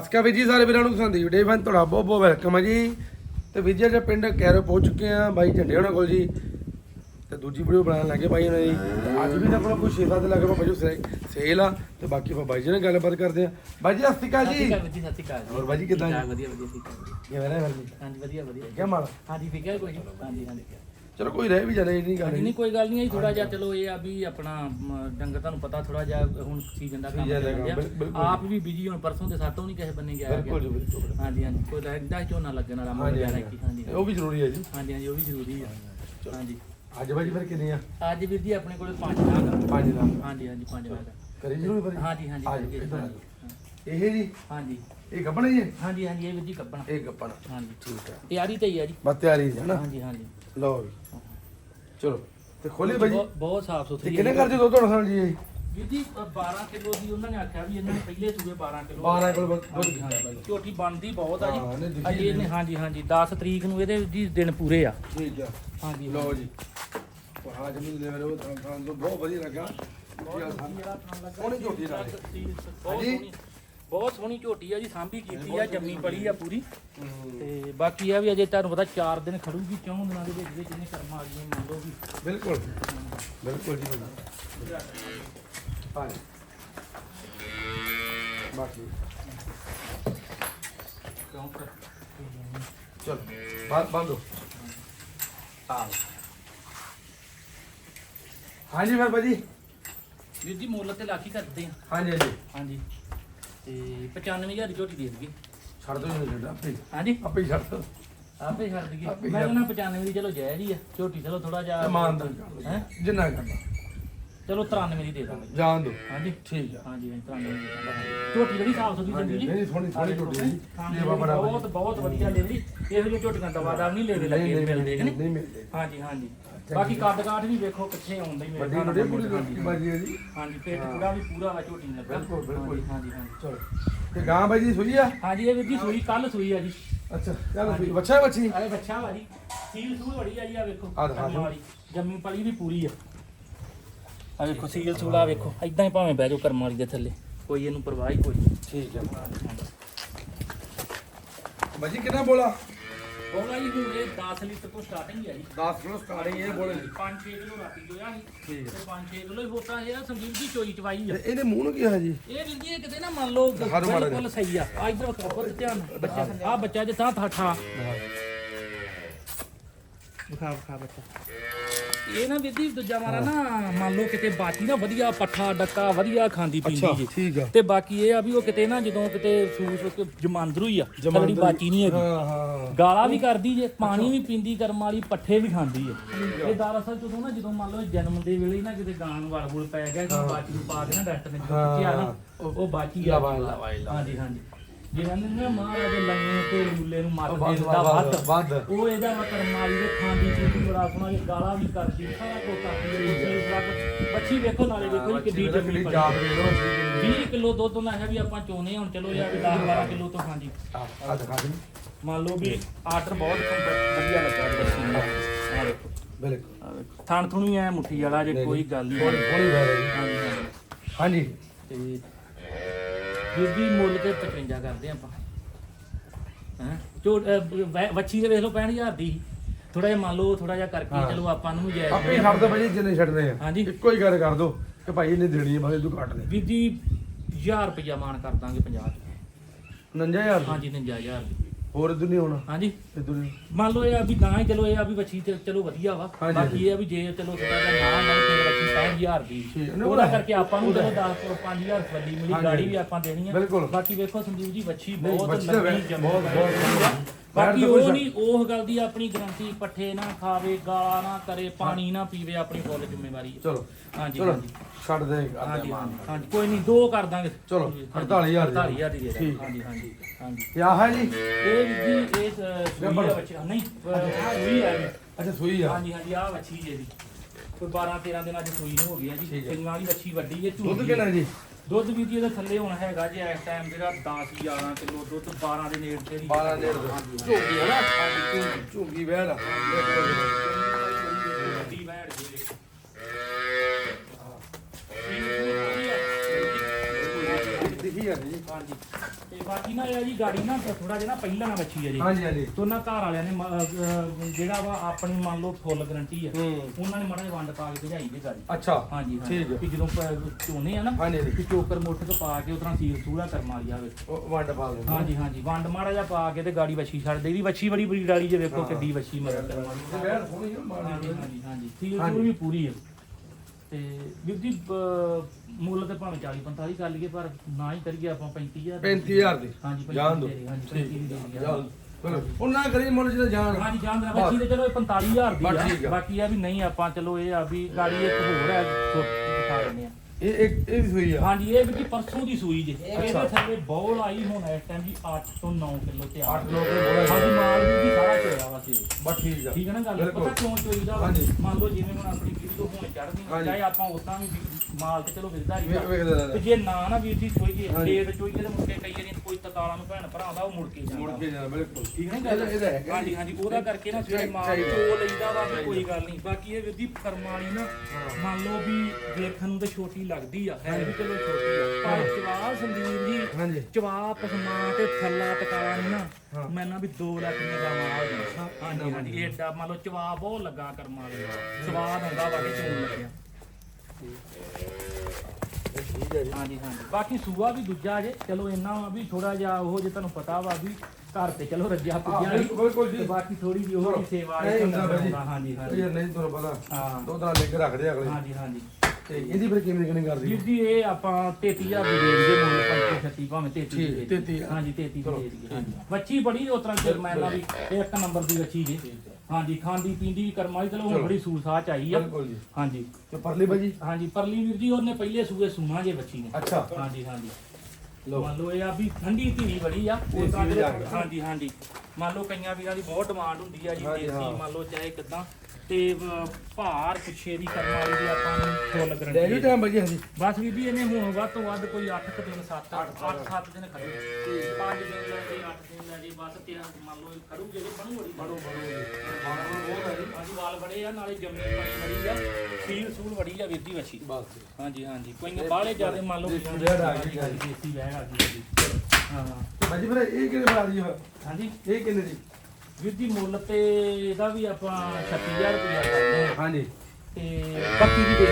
ਨਮਸਕਾਰ ਵੀਰ ਜੀ ਸਾਰੇ ਵੀਰਾਂ ਨੂੰ ਸੰਦੀਪ ਡੇ ਫਨ ਤੁਹਾਡਾ ਬਹੁਤ ਬਹੁਤ ਵੈਲਕਮ ਹੈ ਜੀ। ਤੇ ਵੀਰ ਜੀ ਅੱਜ ਪਿੰਡ ਕੈਰੋ ਪਹੁੰਚ ਚੁੱਕੇ ਆ ਬਾਈ ਝੰਡੇ ਉਹਨਾਂ ਕੋਲ ਜੀ। ਤੇ ਦੂਜੀ ਵੀਡੀਓ ਬਣਾਉਣ ਲੱਗੇ ਬਾਈ ਉਹਨਾਂ ਦੀ। ਅੱਜ ਵੀ ਇਹਨਾਂ ਕੋਲ ਕੋਈ 6-7 ਲੱਗੇ ਬਾਬਾ ਜੀ ਸੇਲ ਆ। ਤੇ ਬਾਕੀ ਆਪਾਂ ਬਾਈ ਜੀ ਨਾਲ ਗੱਲਬਾਤ ਕਰਦੇ ਆ ਬਾਈ ਜੀ ਸਤਿ ਅਕਾਲ ਜੀ। ਜੀ, ਜੀ। ਹੋਰ ਬਾਈ ਜੀ ਕਿੱਦਾਂ ਜੀ? ਵਧੀਆ ਵਧੀਆ ਠੀਕ ਹੈ ਜੀ। ਕਿਵੇਂ ਰਹਿ ਫਿਰ ਜੀ? ਹਾਂਜੀ ਵਧੀਆ ਵਧੀਆ। ਕਿਆ ਮਾਲ? ਹਾਂਜੀ ਫਿਕਰ ਕੋਈ? ਨਹੀਂ। ਹਾਂਜੀ ਹਾਂਜੀ। ਚਲੋ ਕੋਈ ਰਹਿ ਵੀ ਜਾਣਾ ਇਹ ਨਹੀਂ ਗੱਲ ਨਹੀਂ ਕੋਈ ਗੱਲ ਨਹੀਂ ਥੋੜਾ ਜਿਹਾ ਚਲੋ ਇਹ ਆ ਵੀ ਆਪਣਾ ਮ, ਡੰਗਰ ਤੁਹਾਨੂੰ ਪਤਾ ਥੋੜਾ ਜਿਹਾ ਹੁਣ ਸੀਜ਼ਨ ਦਾ ਕੰਮ Season ਦਾ ਚੱਲ ਕੰਮ, ਰਿਹਾ। ਬਿਲ- ਬਿਲਕੁਲ। ਆਪ ਵੀ ਬਿਜ਼ੀ ਹੁਣ ਪਰਸੋਂ ਦੇ ਸਾਤੋਂ ਨਹੀਂ ਕਿਸੇ ਬੰਨੇ ਗਿਆ ਬਿਲਕੁਲ ਜੀ ਬਿਲਕੁਲ। ਹਾਂਜੀ ਹਾਂਜੀ ਕੋਈ ਰਹਿੰਦਾ ਝੋਨਾ ਲੱਗਣ ਵਾਲਾ ਮੁੰਡਾ ਹਾਂਜੀ ਜਾਣਾ ਹਾਂਜੀ। ਕੀ ਹਾਂਜੀ ਉਹ ਵੀ ਜ਼ਰੂਰੀ ਹੈ ਜੀ। ਹਾਂਜੀ ਹਾਂਜੀ ਉਹ ਵੀ ਜ਼ਰੂਰੀ ਆ ਹਾਂਜੀ ਅੱਜ ਬਾਈ ਜੀ ਫਿਰ ਕਿੰਨੇ ਆ? ਅੱਜ ਵੀਰ ਜੀ ਆਪਣੇ ਕੋਲ ਪੰਜ ਨਾਗ ਪੰਜ ਦਾ ਹਾਂਜੀ ਹਾਂਜੀ ਪੰਜ ਨਾਗ ਕਰੀ ਜ਼ਰੂਰ ਭਾਜੀ ਹਾਂਜੀ ਹਾਂਜੀ ਹਾਂਜੀ, ਹਾਂਜੀ ਇਹ ਜੀ? ਹਾਂਜੀ। ਇਹ ਗੱਪਣਾ ਜੀ? ਇਹ? ਹਾਂਜੀ ਹਾਂਜੀ ਇਹ ਵੀਰ ਜੀ ਕੱਪਣਾ ਇਹ ਗੱਪਣਾ ਹਾਂਜੀ। ਠੀਕ ਹੈ। ਤਿਆਰੀ ਤੇ ਹੀ ਆ ਜੀ। ਬਸ ਤਿਆਰੀ ਹੈ ਨਾ? ਹਾਂਜੀ ਹਾਂਜੀ। ਲਓ ਜੀ। ਚਲੋ ਤੇ ਖੋਲੀ ਬਾਈ ਜੀ। ਬਹੁਤ- ਬਹੁਤ ਸਾਫ਼ ਸੁਥਰੀ ਕਿੰਨੇ ਕਰਦੇ ਦੁੱਧ ਹੋਣਾ ਜੀ? ਇਹ ਵੀਰ ਜੀ ਅ, 12 ਕਿਲੋ ਦੀ ਉਹਨਾਂ ਨੇ ਆਖਿਆ ਵੀ ਇਹਨਾਂ ਨੇ ਪਹਿਲੇ ਸੂਬੇ 12 ਕਿਲੋ। 12 ਕਿਲੋ ਦੁੱਧ ਹਾਂਜੀ, ਹਾਂਜੀ। ਝੋਟੀ ਬਣਦੀ ਬਹੁਤ ਆ ਹਾਂ, ਜੀ ਦਿਖੀ ਅਜੇ ਇਹਨੇ ਹਾਂਜੀ ਹਾਂਜੀ 10 ਤਰੀਕ ਨੂੰ ਇਹਦੇ ਜੀ ਦਿਨ ਪੂਰੇ ਆ। ਠੀਕ ਆ। ਹਾਂਜੀ ਲਓ ਜੀ। ਪਹਾੜ ਜਮੀਨ ਲੈ ਲਓ ਤਾਂ ਤਾਂ ਤੋਂ ਬਹੁਤ ਵਧੀਆ ਲੱਗਾ। ਸੋਹਣੀ ਝੋਟੀ ਨਾਲ। ਬਹੁਤ ਹਾਂਜੀ। ਸੋਹਣੀ। ਬਹੁਤ ਸੋਹਣੀ ਝੋਟੀ ਆ ਜੀ ਸਾਂਭੀ ਕੀਤੀ ਆ ਜੰਮੀ ਪਲੀ ਆ ਪੂਰੀ। ਤੇ ਬਾਕੀ ਆ ਵੀ ਅਜੇ ਤੁਹਾਨੂੰ ਪਤਾ 4 ਦਿਨ ਖੜੂਗੀ ਚੌਂ ਦਿਨਾਂ ਦੇ ਵਿੱਚ ਵਿੱਚ ਇਹਨੇ ਕਰਮ ਆ ਗਈਆਂ ਮੰਨ ਲਓ ਵੀ। ਬਿਲਕੁਲ। ਬਿਲਕੁਲ ਜੀ ਹਾਂਜੀ ਬਾਕੀ। ਚਲੋ ਬੰਦ ਆ ਹਾਂਜੀ ਫਿਰ ਭਾਜੀ। ਵੀਰ ਜੀ ਮੁੱਲ ਤੇ ਲਾਖੀ ਕਰਦੇ ਆ। ਹਾਂਜੀ ਹਾਂਜੀ। ਹਾਂਜੀ। ਤੇ 95000 ਦੀ ਝੋਟੀ ਦੇ ਦਈਏ। ਛੱਡ ਦੋ ਜੀ ਛੱਡ ਆਪੇ ਹਾਂਜੀ? ਆਪੇ ਹੀ ਛੱਡ ਦੋ। ਆਪੇ ਛੱਡ ਦਈਏ। ਆਪੇ ਮੈਂ। ਕਹਿੰਦਾ 95 ਦੀ ਚਲੋ ਜਾਇਜ਼ ਹੀ ਆ। ਝੋਟੀ ਚਲੋ ਥੋੜਾ ਜਿਹਾ ਇਮਾਨਦਾਰ ਹੈ? ਜਿੰਨਾ ਕਰਦਾ ਚਲੋ 93 ਦੀ ਦੇ ਦਾਂਗੇ। ਜਾਣ ਦੋ। ਹਾਂਜੀ। ਠੀਕ ਆ। ਹਾਂਜੀ ਹਾਂਜੀ 93 ਦੀ ਦੇ ਦਾਂਗੇ। ਝੋਟੀ ਜਿਹੜੀ ਸਾਫ਼ ਸੁਥਰੀ ਚੰਗੀ ਜੀ। ਨਹੀਂ, ਸੋਹਣੀ- ਸੋਹਣੀ ਝੋਟੀ ਜੀ। ਹਾਂਜੀ, ਲੇਵਾ ਬੜਾ। ਬਹੁਤ ਬਹੁਤ ਵਧੀਆ ਲੈਂਦੀ ਇਹੋ ਜਿਹੀ ਝੋਟੀਆਂ ਦਵਾਦਾਰ ਨਹੀਂ ਲੈਵੇ ਲੱਗੇ ਮਿਲਦੇ ਕਿ ਨਹੀਂ? ਨਹੀਂ ਮਿਲਦੇ। ਹਾਂਜੀ ਹਾਂਜੀ। ਬਾਕੀ ਕੱਦ ਕਾਠ ਵੀ ਵੇਖੋ ਕਿੱਥੇ ਆਉਂਦਾ ਹੀ ਮੇਰੇ ਨਾਲ। ਵੱਡੀ ਬਾਜੀ ਹੈ ਜੀ। ਹਾਂਜੀ ਪੇਟ ਪੂਰਾ ਵੀ ਪੂਰਾ ਵਾ ਝੋਟੀ ਲੱਗਾ। ਬਿਲਕੁਲ, ਬਿਲਕੁਲ। ਹਾਂਜੀ ਹਾਂਜੀ ਚਲੋ। ਤੇ ਗਾਂ ਬਾਈ ਜੀ ਸੂਈ ਆ? ਹਾਂਜੀ ਇਹ ਵੀਰ ਜੀ ਸੂਈ ਕੱਲ ਸੂਈ ਆ ਜੀ। ਅੱਛਾ ਚੱਲ ਸੂਈ ਬੱਚਾ ਬੱਚੀ ਅਰੇ ਬੱਚਾ ਵਾ ਜੀ। ਸੀਲ ਸੂਲ ਬੜੀ ਆ ਜੀ ਆ ਵੇਖੋ। ਆਹ ਦਿਖਾ ਦਿਓ। ਜੰਮੀ ਪਲੀ ਵੀ ਪੂਰੀ ਆ। ਆ ਵੇਖੋ ਸੀਲ ਸੂਲਾ ਵੇਖੋ ਇਦਾਂ ਹੀ ਭਾਵੇਂ ਬਹਿ ਜਾਓ ਕਰਮ ਵਾਲੀ ਦੇ ਥੱਲੇ। ਕੋਈ ਇਹਨੂੰ ਪਰਵਾਹ ਹੀ ਕੋਈ ਨਹੀਂ। ਠੀਕ ਹੈ। ਬਾਜੀ ਕਿੰਨਾ ਬੋਲਾ? ਬੋਲਾ ਜੀ ਹੁਣ ਇਹ 10 ਲੀਟਰ ਤੋਂ ਸਟਾਰਟਿੰਗ ਹੀ ਆ ਜੀ। 10 ਕਿਲੋ ਸਟਾਰਟਿੰਗ ਇਹ ਬੋਲੇ 5-6 ਕਿਲੋ ਰਾਤੀ ਜੋਇਆ ਸੀ। ਠੀਕ ਤੇ 5-6 ਕਿਲੋ ਹੀ ਹੋਤਾ ਹੈ ਸੰਦੀਪ ਜੀ ਚੋਈ ਚਵਾਈ ਆ। ਇਹਦੇ ਮੂੰਹ ਨੂੰ ਕੀ ਹੋਇਆ ਜੀ? ਇਹ ਵੀਰ ਜੀ ਇਹ ਕਿਤੇ ਨਾ ਮੰਨ ਲਓ ਦਿਓ ਮਾੜਾ। ਬਿਲਕੁਲ ਸਹੀ ਆ। ਆ ਇਧਰ ਕਰੋ ਧਿਆਨ ਬੱਚਾ ਆ ਬੱਚਾ ਜੇ ਤਾਂ ਠਾਠਾ ਵਿਖਾ ਵਿਖਾ ਬੱਚਾ। ਇਹ ਨਾ ਵੀਰ ਜੀ ਦੂਜਾ ਮਾਰਾ ਨਾ ਮੰਨ ਲਓ ਕਿਤੇ ਬਾਤੀ ਨਾ ਵਧੀਆ ਪੱਠਾ ਡੱਕਾ ਵਧੀਆ ਖਾਂਦੀ ਪੀਂਦੀ ਜੀ। ਠੀਕ ਆ। ਤੇ ਬਾਕੀ ਇਹ ਆ ਵੀ ਉਹ ਕਿਤੇ ਨਾ ਜਦੋਂ ਕਿਤੇ ਸੂਸ ਜਮਾਂਦਰੂ ਹੀ ਆ ਥਲੜੀ ਬਾਤੀ ਨਹੀਂ ਹੈਗੀ। ਗਾਲਾਂ ਵੀ ਕਰਦੀ ਜੇ ਪਾਣੀ ਵੀ ਪੀਂਦੀ ਕਰਮ ਵਾਲੀ ਪੱਠੇ ਵੀ ਖਾਂਦੀ ਹੈ ਇਹ ਦਰਅਸਲ ਜਦੋਂ ਨਾ ਜਦੋਂ ਮੰਨ ਲਓ ਜਨਮ ਦੇ ਵੇਲੇ ਨਾ ਕਿਤੇ ਗਾਂ ਨੂੰ ਵਲ ਵੁਲ ਪੈ ਗਿਆ ਬਾਚੀ ਨੂੰ ਪਾ ਕੇ ਨਾ ਡਾਕਟਰ ਨੇ ਜਦੋਂ ਪੁੱਛਿਆ ਨਾ ਉਹ ਬਾਚੀ ਆ। ਹਾਂਜੀ ਹਾਂਜੀ। ਜਿਹਨਾਂ ਨੇ ਨਾ ਮਹਾਰਾਜ ਲੰਗੇ ਤੇ ਰੂਲੇ ਨੂੰ ਮੱਤ ਵੱਧ, ਦੇ ਦਿੰਦਾ ਵੱਧ, ਵੱਧ ਵੱਧ। ਉਹ ਇਹਦਾ ਵਾ ਕਰਮ ਵਾਲੀ ਦੇ ਖਾਂਦੀ ਪੀਂਦੀ ਬੜਾ ਸੋਹਣਾ ਇਹ ਗਾਲਾਂ ਵੀ ਕਰਦੀ ਸਾਰਾ ਕੁਝ ਕਰਦੀ ਹੈ ਦੂਸਰੇ ਸਭ ਬੱਚੀ ਵੇਖੋ ਨਾਲੇ ਵੇਖੋ ਜੀ ਕਿੱਡੀ ਜੰਮੀ ਕਿੱਡੀ ਪਈ ਜਾਤ ਵੇਖ ਲਓ ਜੀ 20 ਕਿਲੋ ਦੁੱਧ ਉਹਨਾਂ ਹੈ ਵੀ ਆਪਾਂ ਚੋਨੇ ਹੁਣ ਚਲੋ ਯਾਰ 10 12 ਕਿਲੋ ਤੋਂ ਹਾਂਜੀ। ਆ ਦਿਖਾ ਦੇ ਮੰਨ ਲਓ ਵੀ ਆਰਡਰ ਬਹੁਤ ਕੰਫਰਟ ਵਧੀਆ ਲੱਗਾ ਜੀ ਬੱਚੀ ਦਾ ਆ ਵੇਖੋ। ਬਿਲਕੁਲ। ਆ ਵੇਖੋ। ਥਣ ਥੁਣੀ ਐ ਮੁੱਠੀ ਵਾਲਾ ਜੇ ਕੋਈ ਗੱਲ ਨਹੀਂ ਬੋਲੀ ਬੋਲੀ ਵਾਲਾ ਜੀ। ਹਾਂਜੀ ਹਾਂਜੀ। ਹਾਂਜੀ। ਤੇ ਵੀਰ ਜੀ ਮੁੱਲ ਤੇ 55 ਕਰਦੇ ਆਪਾਂ। ਹੈ? ਜੋ ਅਹ, ਵੱਛੀ ਦੇ ਵੇਖ ਲਓ 65000 ਦੀ। ਥੋੜਾ ਜਿਹਾ ਮੰਨ ਲਓ ਥੋੜਾ ਜਿਹਾ ਕਰਕੇ। ਚਲੋ ਆਪਾਂ ਨੂੰ ਜਾਇਜ਼ ਆਪੇ ਛੱਡ ਦੋ ਜਿੰਨੇ ਛੱਡਦੇ ਆ ਹਾਂਜੀ। ਇੱਕੋ ਹੀ ਗੱਲ ਕਰ ਦੋ ਕਿ ਭਾਈ ਇਹਨੇ ਦੇਣੀ ਹੈ ਭਾਵੇਂ ਤੂੰ ਕੱਟ ਦੇ। ਵੀਰ ਜੀ 1000 ਰੁਪਇਆ ਮਾਨ ਕਰ ਦਾਂਗੇ 50 59000 ਹਾਂਜੀ 59000 ਦੀ। ਹੋਰ ਇਧਰ ਨਹੀਂ ਹੋਣਾ ਹਾਂਜੀ ਇਧਰ ਨਹੀਂ ਮੰਨ ਲਓ ਇਹ ਆ ਵੀ ਨਾ ਹੀ ਚਲੋ ਇਹ ਆ ਵੀ ਤੇ ਚਲੋ ਵਧੀਆ ਵਾ ਹਾਂਜੀ, ਬਾਕੀ ਇਹ ਆ ਵੀ ਜੇ ਚਲੋ ਥੋੜਾ ਜਿਹਾ ਨਾ ਨਹੀਂ ਫਿਰ ਵੱਛੀ 65000 ਦੀ ਠੀਕ ਹੈ। ਉਹਦਾ ਕਰਕੇ ਆਪਾਂ ਨੂੰ ਚਲੋ 10 5000 ਵੱਡੀ ਮਿਲੀ ਹਾਂਜੀ। ਗਾੜੀ ਵੀ ਆਪਾਂ ਦੇਣੀ ਆ ਬਿਲਕੁਲ। ਬਾਕੀ ਵੇਖੋ ਸੰਦੀਪ ਜੀ ਨਹੀਂ, ਬਹੁਤ ਤਾਂ ਵੈ- ਜੰਮੀ ਬਹੁਤ- ਬਹੁਤ। ਬਾਕੀ ਉਹ ਨਹੀਂ ਉਹ ਗੱਲ ਦੀ ਆਪਣੀ ਗਰੰਟੀ ਪੱਠੇ ਨਾ ਖਾਵੇ ਗਾਲਾਂ ਨਾ ਕਰੇ ਪਾਣੀ ਨਾ ਪੀਵੇ ਆਪਣੀ ਫੁੱਲ ਜ਼ਿੰਮੇਵਾਰੀ ਹੈ। ਚਲੋ ਹਾਂਜੀ ਚਲੋ ਹਾਂਜੀ। ਛੱਡ ਦੇ ਹਾਂਜੀ ਹਾਂਜੀ ਕੋਈ ਨਹੀਂ ਦੋ ਕਰ ਦਾਂਗੇ। ਚਲੋ, ਹਾਂਜੀ, 48,000 ਦੀ। 48,000 ਦੀ ਦੇ ਦਾਂਗੇ। ਠੀਕ। ਹਾਂਜੀ ਹਾਂਜੀ ਹਾਂਜੀ। ਕੀ ਆ ਹੈ ਜੀ? ਇਹ ਵੀ ਜੀ ਇਹ ਅ, ਸੂਈ। ਆ ਬੱਚਾ ਨਹੀਂ ਅ, ਸੂਈ ਆ ਜੀ। ਅੱਛਾ ਸੂਈ ਆ। ਹਾਂਜੀ ਹਾਂਜੀ ਆਹ ਵੱਛੀ ਜੇ ਦੀ ਕੋਈ 12 13 ਦਿਨਾਂ ਦੀ ਸੂਈ ਨੂੰ ਹੋ ਗਿਆ ਜੀ। ਠੀਕ ਹੈ। ਸਿੰਘਾਂ ਵਾਲੀ ਵੱਛੀ ਵੱਡੀ ਹੈ ਦੁੱਧ ਕਿੰਨਾ ਜੀ? ਦੁੱਧ ਵੀ ਜੀ ਇਹਦੇ ਥੱਲੇ ਹੁਣ ਹੈਗਾ ਜੀ ਇਸ ਟਾਈਮ ਜਿਹੜਾ 10 11 ਕਿਲੋ ਦੁੱਧ 12 ਦੇ ਨੇੜੇ ਤੇ 12 ਡੇਢ ਦਾ ਝੋਗੀ ਹੈ ਨਾ? ਝੋਗੀ ਵੈੜ ਆ ਵੱਡੀ ਵੈੜ ਜੀ ਦਿਖੀ ਆ ਜੀ ਹਾਂਜੀ ਤੇ ਬਾਕੀ ਨਾ ਇਹ ਆ ਜੀ ਗਾੜੀ ਨਾ ਥੋੜਾ ਜਿਹਾ ਨਾ ਪਹਿਲਾਂ ਨਾ ਬੱਚੀ ਹੈ ਜੀ। ਹਾਂਜੀ ਹਾਂਜੀ। ਦੋਨਾਂ ਘਰ ਵਾਲਿਆਂ ਨੇ ਮ- ਅਹ ਜਿਹੜਾ ਵਾ ਆਪਣੀ ਮੰਨ ਲਓ ਫੁੱਲ ਗਰੰਟੀ ਹੈ ਹੂੰ। ਉਹਨਾਂ ਨੇ ਮਾੜਾ ਜਿਹਾ ਵੰਡ ਪਾ ਕੇ ਭਜਾਈ ਦੀ ਗਾੜੀ। ਅੱਛਾ। ਹਾਂਜੀ ਠੀਕ ਹਾਂਜੀ ਹੈ। ਵੀ ਜਦੋਂ ਪ- ਆ ਨਾ ਹਾਂਜੀ ਹਾਂਜੀ। ਕਿ ਚੋਕਰ ਤੋਂ ਪਾ ਕੇ ਉਤਰਾ ਸੀਲ ਸੂਲਾ ਕਰ ਮਾਰ ਜਾਵੇ ਉਹ ਵੰਡ ਪਾ ਦਿੰਦੇ ਹਾਂਜੀ ਹਾਂਜੀ। ਵੰਡ ਮਾੜਾ ਜਿਹਾ ਪਾ ਕੇ ਤੇ ਗਾੜੀ ਵੱਛੀ ਛੱਡ ਦੇ। ਇਹਦੀ ਵੱਛੀ ਬੜੀ ਬੜੀ ਡਾਲੀ ਜੇ ਵੇਖੋ। ਕਿੱਡੀ ਵੱਛੀ ਮਗਰ ਕਰਮ ਵਾਲੀ ਤੇ ਬੈਠ ਸੋਹਣੀ ਆ ਮਾੜੀ ਹਾਂਜੀ ਹਾਂਜੀ ਹਾਂਜੀ। ਸੀਲ। ਸੂਲ ਵੀ ਪੂਰੀ ਹੈ ਤੇ ਵੀਰ ਜੀ ਅਹ, ਮੁੱਲ ਤੇ ਭਾਵੇਂ 40 45 ਕਰ ਲਈਏ ਪਰ ਨਾ ਹੀ ਕਰੀਏ ਆਪਾਂ 35000 35000 ਦੀ। ਹਾਂਜੀ ਜਾਣ 35 ਦੋ ਦੇ ਹਾਂਜੀ 35 ਦੀ ਦੇ। ਉਹਨਾਂ ਕਰੀ ਮੁੱਲ ਜਿਹੜਾ ਜਾਣ। ਹਾਂਜੀ ਜਾਣ ਦਾ ਬੱਚੀ ਤੇ ਚਲੋ ਇਹ 45000 ਦੀ ਬਸ ਠੀਕ ਆ। ਆ। ਬਾਕੀ ਆ ਵੀ ਨਹੀਂ ਆਪਾਂ ਚਲੋ ਇਹ ਆ ਵੀ ਗਾੜੀ ਇੱਕ ਹੋਰ ਹੈ ਛੋਟੀ ਦਿਖਾ ਦਿੰਦੇ ਆ। ਇਹ ਇੱਕ ਇਹ ਵੀ ਸੂਈ ਆ। ਹਾਂਜੀ ਇਹ ਵੀ ਜੀ ਪਰਸੋਂ ਦੀ ਸੂਈ ਜੇ। ਇਹਦੇ ਥੱਲੇ ਬੌਲ ਆਈ ਹੁਣ ਇਸ ਟਾਈਮ ਜੀ 8 ਤੋਂ 9 ਕਿਲੋ ਤੇ ਆ। 8 ਲੋਕ ਦੇ ਬੋਲਾ ਹਾਂਜੀ ਬਸ ਠੀਕ ਆ ਠੀਕ ਹੈ ਨਾ ਗੱਲ ਬਿਲਕੁਲ। ਪਤਾ ਕਿਉਂ ਚੋਈਦਾ ਵਾ ਹਾਂਜੀ। ਮੰਨ ਲਓ ਜਿਵੇਂ ਹੁਣ ਆਪਣੀ ਵੀਡੀਓ ਹੁਣ ਚੜ੍ਹਦੀ ਹਾਂਜੀ। ਚਾਹੇ ਆਪਾਂ ਉਦਾਂ ਵੀ ਮਾਲ ਤੇ ਚਲੋ ਵਿਕਦਾ ਵੇਖ ਤੇ ਜੇ ਨਾ ਨਾ ਵੀਰ ਜੀ ਚੋਈਏ ਹਾਂਜੀ। ਫੇਰ ਚੋਈਏ ਤੇ ਮੁੜ ਕੇ ਕਈ ਵਾਰੀ ਤਕਾਲਾ ਨੂੰ ਭੈਣ ਭਰਾ ਆਉਂਦਾ ਉਹ ਮੁੜ ਕੇ ਜਾਂਦਾ। ਮੁੜ ਕੇ ਜਾਣਾ ਬਿਲਕੁਲ। ਠੀਕ ਹੈ ਨਾ ਗੱਲ? ਇਹਦਾ ਹੈਗਾ। ਹਾਂਜੀ ਹਾਂਜੀ ਉਹਦਾ ਕਰਕੇ ਨਾ ਸਵੇਰੇ ਮਾਲ ਚਾਹੀਦਾ। ਚੋ ਲਈਦਾ ਵਾ ਵੀ ਕੋਈ ਗੱਲ ਨਹੀਂ। ਬਾਕੀ ਇਹ ਵਿਧੀ ਕਰਮ ਵਾਲੀ ਨਾ ਮੰਨ ਲਓ ਵੀ ਦੇਖਣ ਨੂੰ ਤੇ ਛੋਟੀ ਲੱਗਦੀ ਆ। ਹੈ ਵੀ ਚਲੋ ਛੋਟੀ ਆ। ਪਰ ਚਵਾ ਸੰਦੀਪ ਜੀ ਹਾਂਜੀ। ਚਵਾ ਪਸਮਾ ਤੇ ਥੱਲਾ ਟਕਾਲਾ ਨਹੀਂ। ਨਾ। ਮੈਂ ਨਾ ਵੀ 2 ਲੱਖ ਦੇ ਦਾ ਮਾਲ ਦੀ ਹਾਂਜੀ ਹਾਂਜੀ ਇਹ ਏਡਾ ਮੰਨ ਲਓ ਚਵਾ ਬਹੁਤ ਲੱਗਾ ਕਰਮ ਵਾਲੀ ਸਵਾਦ ਆਉਂਦਾ ਵਾ ਕਿ ਚੋਣ ਲੱਗਿਆ? ਠੀਕ ਹੈ ਜੀ ਹਾਂਜੀ ਹਾਂਜੀ। ਬਾਕੀ ਸੂਆ ਵੀ ਦੂਜਾ ਜੇ। ਚਲੋ ਇੰਨਾ ਵਾ ਵੀ ਥੋੜਾ ਜਿਹਾ ਉਹ ਜੇ ਤੁਹਾਨੂੰ ਪਤਾ ਵਾ ਵੀ ਘਰ ਤੇ ਚਲੋ ਰੱਜਿਆ ਪੁੱਜਿਆ ਬਿਲਕੁਲ ਬਿਲਕੁਲ ਤੇ ਜੀ ਬਾਕੀ ਥੋੜੀ ਜਿਹੀ ਉਹ ਵੀ ਸੇਵਾ ਨਹੀਂ ਹੁੰਦਾ ਭਾਜੀ ਹਾਂਜੀ। ਹਾਂਜੀ ਨਹੀਂ ਤੁਹਾਨੂੰ ਪਤਾ। ਹਾਂ। ਦੋ ਤਰ੍ਹਾਂ ਲਿੰਕ ਰੱਖਦੇ ਅਗਲੇ। ਹਾਂਜੀ ਹਾਂਜੀ। ਤੇ ਇਹਦੀ ਫਿਰ ਕਿਵੇਂ ਕਿਵੇਂ ਕਰਦੀ? ਵੀਰ ਜੀ ਇਹ ਆਪਾਂ 33000 ਦੀ ਦੇ ਦਈਏ ਮੁੱਲ 35 ਭਾਵੇਂ 33 ਦੀ ਠੀਕ, ਦੇ 33 ਹਾਂਜੀ 33 ਦੀ ਦੇ ਹਾਂਜੀ। ਬੱਚੀ ਬੜੀ ਉਸ ਤਰ੍ਹਾਂ ਜਰਮੈਨਾ ਵੀ ਇੱਕ ਨੰਬਰ ਦੀ ਬੱਚੀ ਜੀ। ਹਾਂਜੀ ਖਾਂਦੀ ਪੀਂਦੀ ਵੀ ਕਰਮਾਈ ਚਲੋ ਹੁਣ। ਬੜੀ ਸੂਰ ਸਾਹ ਚ ਆਈ ਆ। ਬਿਲਕੁਲ ਜੀ। ਹਾਂਜੀ। ਤੇ ਪਰਲੀ ਭਾਜੀ ਹਾਂਜੀ ਪਰਲੀ ਵੀਰ ਜੀ ਉਹਨੇ ਪਹਿਲੇ ਸੂਏ ਸੂਣਾ ਜੇ ਬੱਚੀ ਨੇ। ਅੱਛਾ। ਹਾਂਜੀ ਹਾਂਜੀ। ਲਓ। ਮੰਨ ਲਓ ਇਹ ਆ ਵੀ ਠੰਡੀ ਧੀਰੀ ਬੜੀ ਆ। ਉਸ ਤਰ੍ਹਾਂ ਦੇ-। ਹਾਂਜੀ ਹਾਂਜੀ। ਮੰਨ ਲਓ ਕਈਆਂ ਵੀਰਾਂ ਦੀ ਬਹੁਤ ਡਿਮਾਂਡ ਹੁੰਦੀ ਆ ਜੀ ਦੇਸੀ। ਮੰਨ ਲਓ ਚਾਹੇ ਕਿਦਾਂ। ਤੇ ਅਹ, ਭਾਰ ਪਿੱਛੇ ਦੀ ਕਰਨ ਵਾਲੀ ਦੀ ਆਪਾਂ ਨੂੰ ਫੁੱਲ ਲੈ ਜੀ ਗਰੰਟੀ ਟਾਈਮ ਭਾਜੀ ਹਾਂਜੀ। ਬਸ ਜੀ ਇਹਨੇ ਹੁਣ ਵੱਧ ਤੋਂ ਵੱਧ ਕੋਈ 8 ਕੁ ਦਿਨ 7 8 7 ਦਿਨ ਖੜੂ 5 ਦਿਨ ਲੈ ਜੇ 8 ਦਿਨ ਲੈ ਜੇ ਬਸ ਤੇ ਮੰਨ ਲਓ ਖੜੂ ਜਿਹੜੇ ਬਣੂ ਬੜੀ ਬਣੂ ਹਾਂਜੀ ਵਾਲ ਬੜੇ ਆ ਨਾਲੇ ਜੰਮੀ ਬੜੀ ਬੜੀ ਆ। ਸੀਲ ਸੂਲ ਬੜੀ ਆ ਦੀ ਵੱਛੀ। ਬਸ। ਹਾਂਜੀ ਹਾਂਜੀ ਕੋਈ ਬਾਹਲੇ ਜਿਆਦੇ ਮੰਨ ਲਓ ਦੇਸੀ ਵੈੜ ਆ ਗਈ ਜੀ। ਦੇਸੀ ਵੈੜ ਆ ਗਈ। ਜੀ ਹਾਂ ਭਾਜੀ ਫਿਰ ਇਹ ਕਿਹਨੇ ਬਣਾ ਦੀ ਫਿਰ? ਹਾਂਜੀ। ਇਹ ਕਿੰਨੇ ਦੀ? ਵੀਰ ਜੀ ਮੁੱਲ ਤੇ ਇਹਦਾ ਵੀ ਆਪਾਂ 36000 ਰੁਪਇਆ ਕਰਦੇ ਹਾਂ। ਹਾਂਜੀ ਤੇ ਬਾਕੀ ਦੀ ਦੇ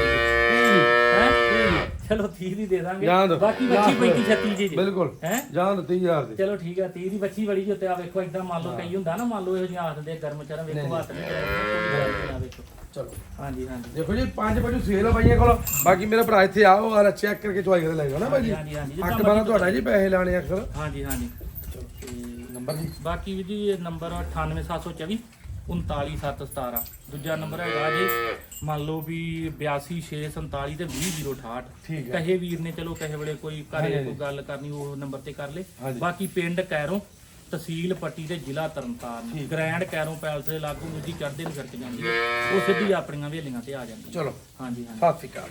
ਹੈ ਚਲੋ 30 ਦੀ ਦੇ ਦਾਂਗੇ। ਜਾਣ ਦਿਓ। ਬਾਕੀ ਬੱਚੀ 35 36 ਜੀ। ਬਿਲਕੁਲ। ਹੈ? ਜਾਂ 30000 ਦੀ। ਚਲੋ ਠੀਕ ਹੈ 30 ਦੀ ਬੱਚੀ ਬੜੀ ਜੀ ਉੱਤੇ ਆ ਵੇਖੋ ਇਦਾਂ ਮੰਨ ਲਓ ਕਈ ਹੁੰਦਾ ਨਾ ਮੰਨ ਲਓ ਇਹੋ ਜਿਹਾ ਆਖ ਦਿੰਦੇ ਆ ਗਰਮ ਚਰਨ ਵੇਖੋ ਨਹੀਂ। ਹੱਥ ਨਹੀਂ ਆ ਵੇਖੋ। ਚਲੋ। ਹਾਂਜੀ ਹਾਂਜੀ। ਦੇਖੋ ਜੀ ਪੰਜ ਵਜੇ ਸੇਲ ਆ ਬਾਈਆਂ ਕੋਲ। ਬਾਕੀ ਮੇਰਾ ਭਰਾ ਇੱਥੇ ਆਓ ਔਰ ਚੈੱਕ ਕਰਕੇ ਚੁਆਈ ਕਰਕੇ ਲੈ ਜਾਓ ਨਾ ਭਾਜੀ ਹਾਂਜੀ, ਹਾਂਜੀ, ਹੱਕ ਤੁਹਾਡਾ ਜੀ ਪੈਸੇ ਲਾਣੇ ਅਕਸਰ। ਹਾਂਜੀ ਹਾਂਜੀ। ਜੀ ਬਾਕੀ ਵੀ ਜੀ ਇਹ ਨੰਬਰ 98724 39717 ਦੂਜਾ ਨੰਬਰ ਹੈਗਾ ਜੀ ਮੰਨ ਲਓ ਵੀ 82647 ਤੇ 20068 ਠੀਕ ਹੈ। ਕਹੇ ਵੀਰ ਨੇ ਚਲੋ ਕਹੇ ਵੇਲੇ ਕੋਈ ਹਾਂਜੀ, ਘਰੇ ਕੋਈ ਗੱਲ ਕਰਨੀ ਉਹ ਨੰਬਰ ਤੇ ਕਰ ਲੇ। ਹਾਂਜੀ। ਬਾਕੀ ਪਿੰਡ ਕੈਰੋਂ ਤਹਿਸੀਲ ਪੱਟੀ ਤੇ ਜ਼ਿਲ੍ਹਾ ਤਰਨਤਾਰਨ। ਠੀਕ। ਗ੍ਰੈਂਡ ਕੈਰੋਂ ਪੈਲਸ ਦੇ ਲਾਗੂ ਨੂੰ ਜੀ ਚੜ੍ਹਦੇ ਨੂੰ ਫਿਰਕ ਜਾਂਦੀ ਹੈ ਉਹ ਸਿੱਧੀ ਆਪਣੀਆਂ ਵੇਲੀਆਂ ਤੇ ਆ ਜਾਂਦੀ ਹੈ ਚਲੋ। ਹਾਂਜੀ ਹਾਂਜੀ। ਸਤਿ ਸ਼੍ਰੀ ਅਕਾਲ।